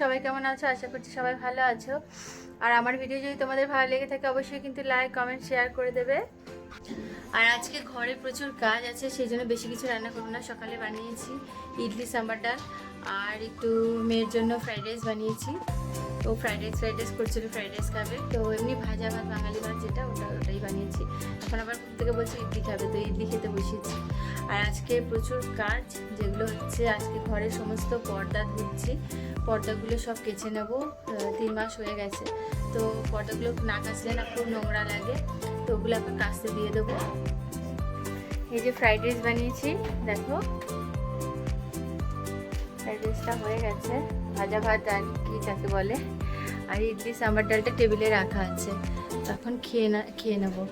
সবাই কেমন আছো? আশা করছি সবাই ভালো আছো। আর আমার ভিডিও যদি তোমাদের ভালো লেগে থাকে, অবশ্যই কিন্তু লাইক কমেন্ট শেয়ার করে দেবে। আর আজকে ঘরে প্রচুর কাজ আছে, সেই জন্য বেশি কিছু রান্না করব না। সকালে বানিয়েছি, ইডলি সাম্বার ডাল আর একটু মেয়ের জন্য ফ্রাইড রাইস বানিয়েছি। ও ফ্রাইড রাইস ফ্রাইড রাইস করছিল ফ্রাইড রাইস খাবে। তো এমনি ভাজা ভাত, বাঙালি ভাত যেটা, ওটা, ওটাই বানিয়েছি। এখন আবার থেকে বলছি ইডলি খাবে, তো ইডলি খেতে বসিয়েছি। আর আজকে প্রচুর কাজ, যেগুলো হচ্ছে আজকে ঘরের সমস্ত পর্দা ধুচ্ছি। পর্দাগুলো সব কেচে নেব তিন মাস হয়ে গেছে। তো পর্দাগুলো না কাচলে না খুব নোংরা লাগে, তো ওগুলো এখন কাচতে দিয়ে দেবো। এই যে ফ্রাইড রাইস বানিয়েছি, দেখো। ফ্রাইড রাইসটা হয়ে গেছে। ভাজা ভাত আর কি যাকে বলে? আর ইডলি সাম্বার ডালটা টেবিলে রাখা আছে। তখন খেয়ে না, খেয়ে নেব।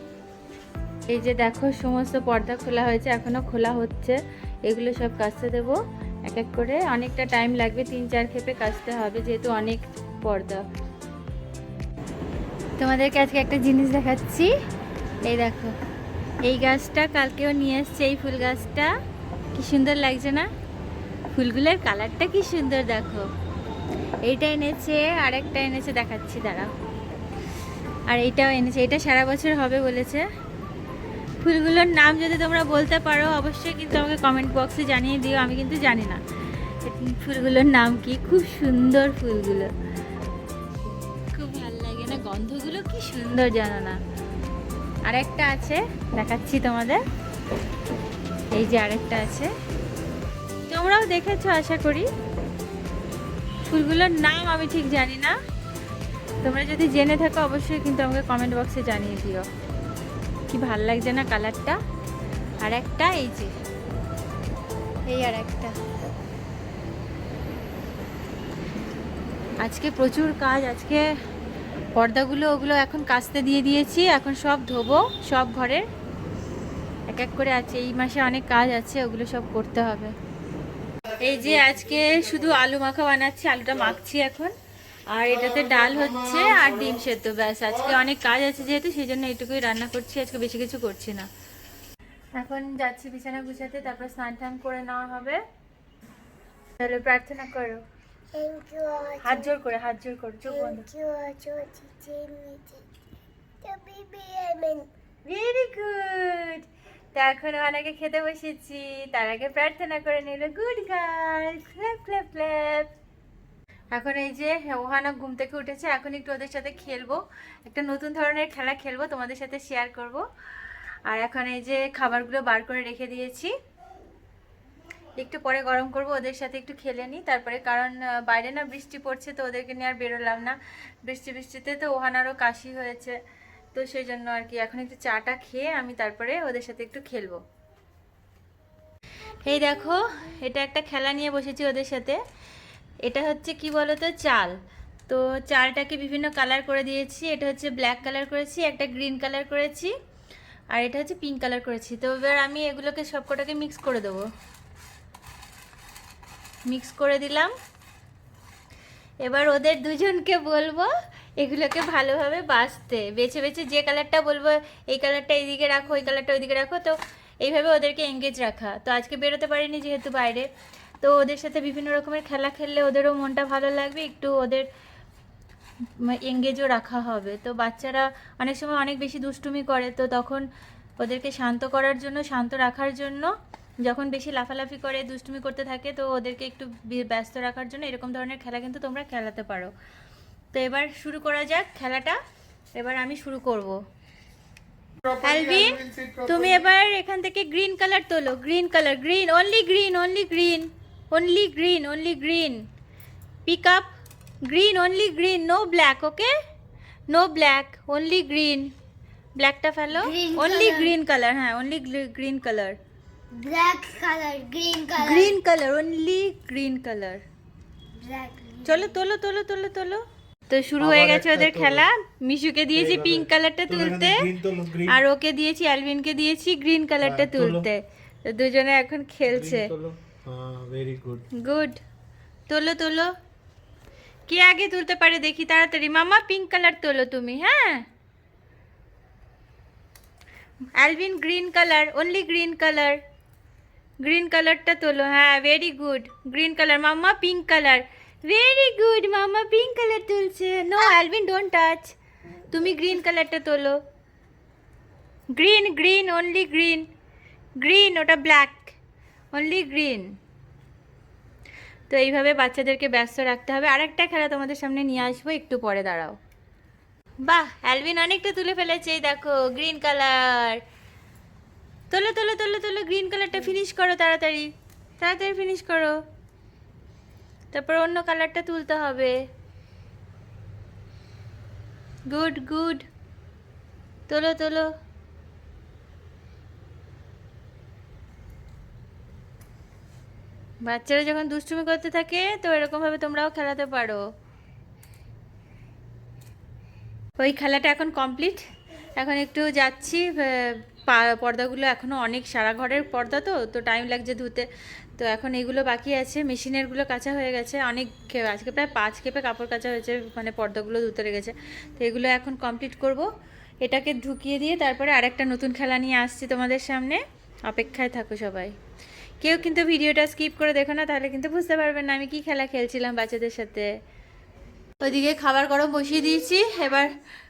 এই যে দেখো, সমস্ত পর্দা খোলা হয়েছে এখনও খোলা হচ্ছে। এগুলো সব কাচতে দেবো। এক এক করে অনেকটা টাইম লাগবে, তিন চার খেপে কাচতে হবে, যেহেতু অনেক পর্দা। তোমাদেরকে আজকে একটা জিনিস দেখাচ্ছি। এই দেখো, এই গাছটা কালকেও নিয়ে এসছে, এই ফুল গাছটা। কি সুন্দর লাগছে না? ফুলগুলোর কালারটা কি সুন্দর, দেখো। এইটা এনেছে আর একটা এনেছে, দেখাচ্ছি, দাঁড়াও। আর এইটাও এনেছে, এটা সারা বছর হবে বলেছে। ফুলগুলোর নাম যদি তোমরা বলতে পারো, অবশ্যই কিন্তু আমাকে কমেন্ট বক্সে জানিয়ে দিও, আমি কিন্তু জানি না ফুলগুলোর নাম কি, খুব সুন্দর ফুলগুলো। খুব ভালো লাগে না, গন্ধগুলো কি সুন্দর জানো না। আরেকটা আছে, দেখাচ্ছি তোমাদের। এই যে আরেকটা আছে। তোমরাও দেখেছ, আশা করি। ফুলগুলোর নাম আমি ঠিক জানি না। তোমরা যদি জেনে থাকো, অবশ্যই কিন্তু আমাকে কমেন্ট বক্সে জানিয়ে দিও। কি ভালো লাগছে না কালারটা আর একটা, এই যে। এই আর একটা। আজকে প্রচুর কাজ, আজকে পর্দাগুলো, ওগুলো এখন কাচতে দিয়ে দিয়েছি, এখন সব ধোবো, সব ঘরের। এক এক করে আছে, এই মাসে অনেক কাজ আছে, ওগুলো সব করতে হবে। এই যে আজকে শুধু আলু মাখা বানাচ্ছি আলুটা মাখছি এখন। আর এটাতে ডাল হচ্ছে আর ডিম সেদ্ধ ব্যাস। আজকে অনেক কাজ আছে যেহেতু সেই জন্য এইটুকুই রান্না করছি আজকে বেশি কিছু করছি না। এখন যাচ্ছি বিছানা গুছাতে তারপর স্নান টান করে নেওয়া হবে। তাহলে প্রার্থনা করো। You, হাত জোর করে হাত জোর করো চোখ বন্ধ। Thank you, Georgie, Jamie, the baby Amen. Very good তা এখন অনেকে খেতে বসেছি। তার আগে প্রার্থনা করে নিল, good girl clap clap clap এখন এই যে ওহানা ঘুম থেকে উঠেছে, এখন একটু ওদের সাথে খেলব। একটা নতুন ধরনের খেলা খেলব, তোমাদের সাথে শেয়ার করব। আর এখন এই যে খাবারগুলো বার করে রেখে দিয়েছি। একটু পরে গরম করব, ওদের সাথে একটু খেলে নিই। তারপরে কারণ বাইরে না বৃষ্টি পড়ছে, তো ওদেরকে নিয়ে আর বেরোলাম না। বৃষ্টি, বৃষ্টিতে তো ওহানারও কাশি হয়েছে। তো সেই জন্য আর কি এখন একটু চাটা খেয়ে আমি তারপরে ওদের সাথে একটু খেলব। এই দেখো, এটা একটা খেলা নিয়ে বসেছি ওদের সাথে। এটা হচ্ছে কি বলতো, চাল। তো চালটাকে বিভিন্ন কালার করে দিয়েছি। এটা হচ্ছে ব্ল্যাক কালার করেছি, একটা গ্রিন কালার করেছি, আর এটা হচ্ছে পিঙ্ক কালার করেছি। তো এবার আমি এগুলোকে সবকটাকে মিক্স করে দেবো। মিক্স করে দিলাম। এবার ওদের দুজনকে বলব এগুলোকে ভালোভাবে বাছতে বেছে বেছে যে কালারটা বলব, এই কালারটা এইদিকে রাখো ওই কালারটা ওইদিকে রাখো। তো এইভাবে ওদেরকে এঙ্গেজ রাখা। তো আজকে বেরোতে পারিনি যেহেতু বাইরে। তো ওদের সাথে বিভিন্ন রকমের খেলা খেললে ওদেরও মনটা ভালো লাগবে, একটু ওদের এঙ্গেজও রাখা হবে। তো বাচ্চারা অনেক সময় অনেক বেশি দুষ্টুমি করে, তো তখন ওদেরকে শান্ত করার জন্য, শান্ত রাখার জন্য, যখন বেশি লাফালাফি করে, দুষ্টুমি করতে থাকে, তো ওদেরকে একটু ব্যস্ত রাখার জন্য এরকম ধরনের খেলা কিন্তু তোমরা খেলাতে পারো। তো এবার শুরু করা যাক খেলাটা। এবার আমি শুরু করব। অ্যালভিন তুমি এবার এখান থেকে গ্রিন কালার তোলো। Green colour green only green only green only green only green pick up green only green no black okay no black only green ব্ল্যাকটা ফেলো। অনলি গ্রিন কালার হ্যাঁ only green colour Black color, green color. Green colour only green colour চলো তোলো তোলো তোলো তোলো। তো শুরু হয়ে গেছে ওদের খেলা। মিশুকে দিয়েছি পিঙ্ক কালারটা তুলতে আর ওকে দিয়েছি অ্যালভিনকে দিয়েছি গ্রিন কালারটা হ্যাঁ, তুলতে। তো দুজনে এখন খেলছে। গুড গুড তোলো তোলো। কে আগে তুলতে পারে দেখি তাড়াতাড়ি। মামা পিঙ্ক কালার তোলো তুমি হ্যাঁ? Alvin green colour only green colour green কালারটা তোলো হ্যাঁ very good green colour mama pink colour very good mama pink colour তুলছে। নো অ্যালভিন ডোন্ট টাচ তুমি গ্রিন কালারটা তোলো। Green green only green green ওটা ব্ল্যাক অনলি গ্রিন তো এইভাবে বাচ্চাদেরকে ব্যস্ত রাখতে হবে। আরেকটা খেলা তোমাদের সামনে নিয়ে আসব। একটু পরে দাঁড়াও। বাহ অ্যালভিন অনেকটা তুলে ফেলেছে। দেখো গ্রিন কালার তোলো তোলো তোলো তোলো গ্রিন কালারটা ফিনিশ করো তাড়াতাড়ি। তাড়াতাড়ি ফিনিশ করো। তারপর অন্য কালারটা তুলতে হবে। গুড গুড তোলো তোলো। বাচ্চারা যখন দুষ্টুমি করতে থাকে, তো এরকমভাবে তোমরাও খেলাতে পারো। ওই খেলাটা এখন কমপ্লিট এখন একটু যাচ্ছি পর্দাগুলো এখনও অনেক সারা ঘরের পর্দা তো তো টাইম লাগছে ধুতে। তো এখন এগুলো বাকি আছে, মেশিনেরগুলো কাঁচা হয়ে গেছে, অনেক আজকে প্রায় পাঁচ কেপে কাপড় কাচা হয়েছে মানে পর্দাগুলো ধুতে লেগেছে। তো এগুলো এখন কমপ্লিট করব। এটাকে ঢুকিয়ে দিয়ে তারপরে আরেকটা নতুন খেলা নিয়ে আসছি তোমাদের সামনে। অপেক্ষায় থাকো সবাই। কেউ কিন্তু ভিডিওটা স্কিপ করে দেখো না, তাহলে কিন্তু বুঝতে পারবেন না আমি কি খেলা খেলছিলাম বাচ্চাদের সাথে। ওইদিকে খাবার গরম বসিয়ে দিয়েছি, এবার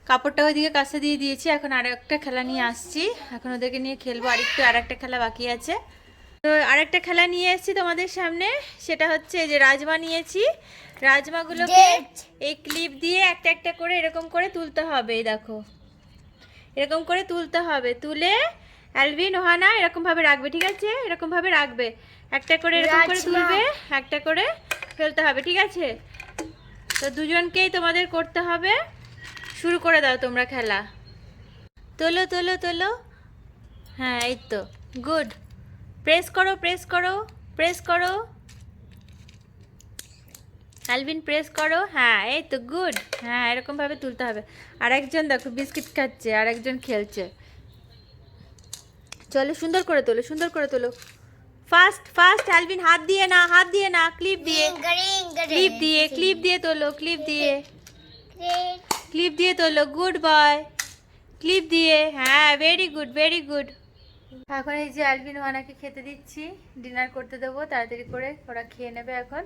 কাপড়টা ওইদিকে কাছে দিয়ে দিয়েছি, এখন আর একটা খেলা নিয়ে আসছি। এখন ওদেরকে নিয়ে খেলব, আরেকটু আর একটা খেলা বাকি আছে। তো আরেকটা খেলা নিয়ে এসেছি তোমাদের সামনে। সেটা হচ্ছে যে রাজমা নিয়েছি। রাজমাগুলোকে. এই ক্লিপ দিয়ে একটা একটা করে এরকম করে তুলতে হবে এই দেখো। এরকম করে তুলতে হবে। তুলে অ্যালভিন ওহানা এরকম ভাবে রাখবে ঠিক আছে? এরকম ভাবে রাখবে। একটা করে এরকম করে তুলবে একটা করে ফেলতে হবে ঠিক আছে? তো দুজনকেই তোমাদের করতে হবে। শুরু করে দাও তোমরা খেলা। তোলো তোলো তোলো। হ্যাঁ এই তো। গুড প্রেস করো প্রেস করো প্রেস করো। অ্যালভিন প্রেস করো। হ্যাঁ এই তো গুড হ্যাঁ এরকমভাবে তুলতে হবে। আর একজন দেখো বিস্কিট খাচ্ছে আর একজন খেলছে। চলো সুন্দর করে তোলো সুন্দর করে তোলো। ফাস্ট ফাস্ট অ্যালভিন হাত দিয়ে না হাত দিয়ে না ক্লিপ দিয়ে। ক্লিপ দিয়ে ক্লিপ দিয়ে তোলো ক্লিপ দিয়ে। ক্লিপ দিয়ে তোলো গুড বয় ক্লিপ দিয়ে হ্যাঁ ভেরি গুড ভেরি গুড এখন এই যে অ্যালভিন ওয়ানাকে খেতে দিচ্ছি ডিনার করতে দেবো, তাড়াতাড়ি করে ওরা খেয়ে নেবে এখন।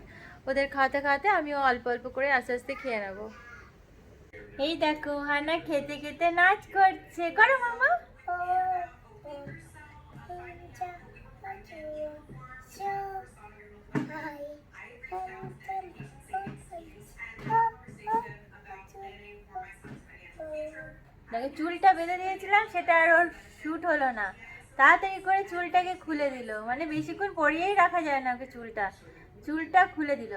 ওদের খাওয়াতে খাওয়াতে আমিও অল্প অল্প করে আস্তে আস্তে খেয়ে নেব। এই দেখো, হানা খেতে খেতে নাচ করছে। করো মামা। চুলটা বেঁধে দিয়েছিলাম, সেটা আর ওর শ্যুট হলো না। তাড়াতাড়ি করে চুলটাকে খুলে দিল। মানে বেশিক্ষণ পরিয়েই রাখা যায় না ওকে চুলটা। চুলটা খুলে দিল।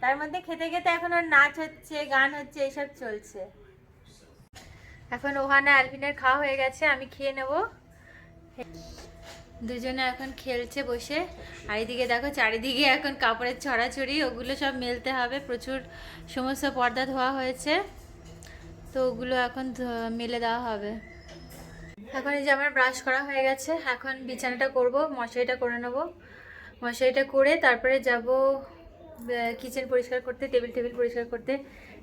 তার মধ্যে খেতে খেতে এখন ওর নাচ হচ্ছে, গান হচ্ছে, এসব চলছে। এখন ওখানে অ্যালভিনের খাওয়া হয়ে গেছে, আমি খেয়ে নেব। দুজনে এখন খেলছে বসে। আর এদিকে দেখো, চারিদিকে এখন কাপড়ের ছড়াছড়ি, ওগুলো সব মেলতে হবে। প্রচুর সমস্ত পর্দা ধোয়া হয়েছে। তো ওগুলো এখন মেলে দেওয়া হবে। এখন এই যে আমার ব্রাশ করা হয়ে গেছে, এখন বিছানাটা করব, মশারিটা করে নেব। মশারিটা করে তারপরে যাব কিচেন পরিষ্কার করতে টেবিল টেবিল পরিষ্কার করতে।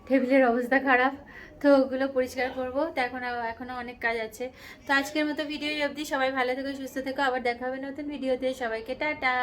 টেবিলের অবস্থা খারাপ, তো ওগুলো পরিষ্কার করব। তো এখন, এখনও অনেক কাজ আছে। তো আজকের মতো ভিডিও অবধি। সবাই ভালো থেকো, সুস্থ থেকো। আবার দেখা হবে নতুন ভিডিওতে সবাইকে টাটা।